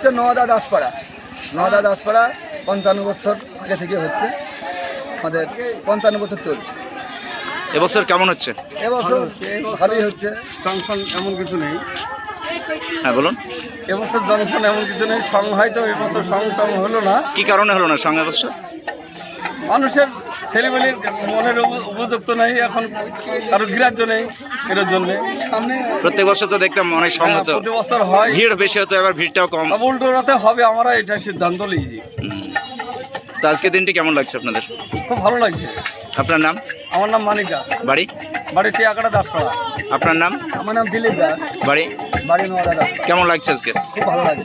নওদা দাসপাড়া। নওদা দাসপাড়া পঞ্চান্ন বছর আগে থেকে হচ্ছে। আমাদের পঞ্চান্ন বছর চলছে। এবছর কেমন হচ্ছে? এবছর ভালোই হচ্ছে। জংশন এমন কিছু নেই। হ্যাঁ বলুন। এবছর জংশন এমন কিছু নেই। সং হয়তো এবছর সং টং হলো না। কি কারণে হলো না সঙ্গে এবছর মানুষের ছেলেমেলির মনের উপযুক্ত নেই এখন কারও গ্রাহ্য নেই এটার জন্যে। সামনে প্রত্যেক বছর তো দেখতাম অনেক সঙ্গ প্রতি বছর হয়। ভিড় বেশি হতো এবার ভিড়টাও কম। সব উল্টোরাতে হবে আমরা এটা সিদ্ধান্ত নিয়েছি। তো আজকে দিনটি কেমন লাগছে আপনাদের? খুব ভালো লাগছে। আপনার নাম? আমার নাম মানিকা। বাড়ি? বাড়ি টিয়াকাটা দাসপাড়া। আপনার নাম? আমার নাম দিলীপ দাস। বাড়ি? বাড়ি নওদা দাস কেমন লাগছে আজকে? খুব ভালো লাগে